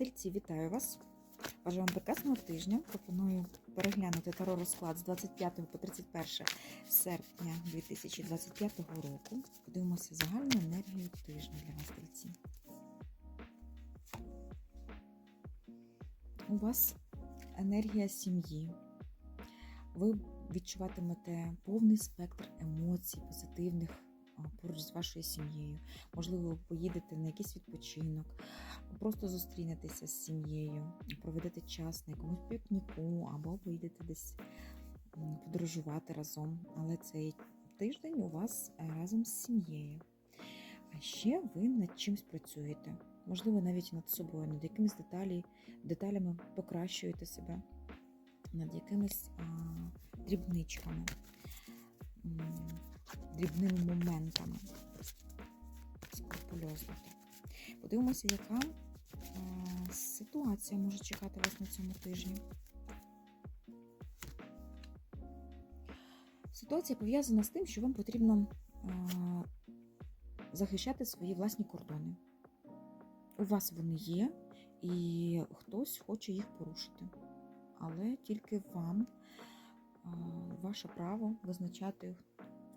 Тельці, вітаю вас! Бажаю вам прекрасного тижня. Пропоную переглянути таро розклад з 25 по 31 серпня 2025 року. Подивимося загальну енергію тижня для вас, тельці. У вас енергія сім'ї. Ви відчуватимете повний спектр емоцій, позитивних поруч з вашою сім'єю. Можливо, ви поїдете на якийсь відпочинок, просто зустрінетеся з сім'єю, проведете час на якомусь пікніку або поїдете десь подорожувати разом. Але цей тиждень у вас е, разом з сім'єю. А ще ви над чимось працюєте. Можливо, навіть над собою, над якимись деталі, деталями покращуєте себе, над якимись а, дрібничками, дрібними моментами. Скрупульозно. Подивимося, яка а, ситуація може чекати вас на цьому тижні. Ситуація пов'язана з тим, що вам потрібно а, захищати свої власні кордони. У вас вони є, і хтось хоче їх порушити. Але тільки вам а, ваше право визначати,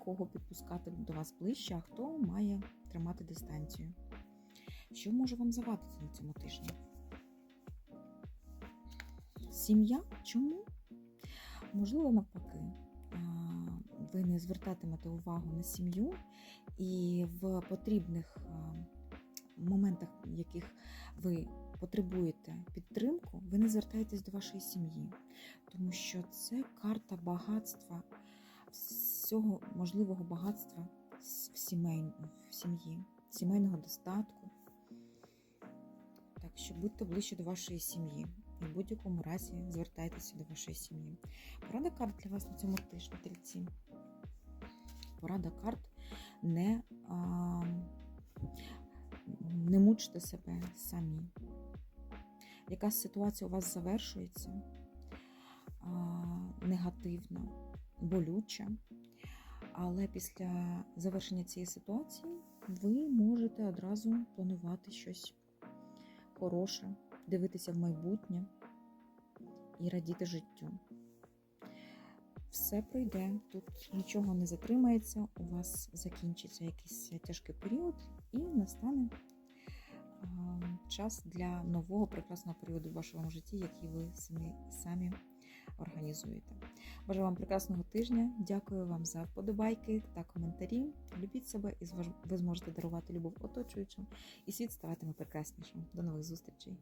кого підпускати до вас ближче, а хто має тримати дистанцію. Що може вам завадити на цьому тижні? Сім'я? Чому? Можливо, навпаки, ви не звертатимете увагу на сім'ю, і в потрібних моментах, в яких ви потребуєте підтримку, ви не звертаєтесь до вашої сім'ї, тому що це карта багатства, всього можливого багатства в сім'ї, сімейного достатку. Так що будьте ближче до вашої сім'ї. І в будь-якому разі звертайтеся до вашої сім'ї. Порада карт для вас на цьому тижні, тельці. Порада карт не, а, не мучте себе самі. Якась ситуація у вас завершується а, негативна, болюча, але після завершення цієї ситуації ви можете одразу планувати щось хороше, дивитися в майбутнє і радіти життю. Все пройде, тут нічого не затримається, у вас закінчиться якийсь тяжкий період, і настане час для нового прекрасного періоду в вашому житті, який ви самі, самі організуєте. Бажаю вам прекрасного тижня. Дякую вам за вподобайки та коментарі. Любіть себе і ви зможете дарувати любов оточуючим, і світ ставатиме прекраснішим. До нових зустрічей!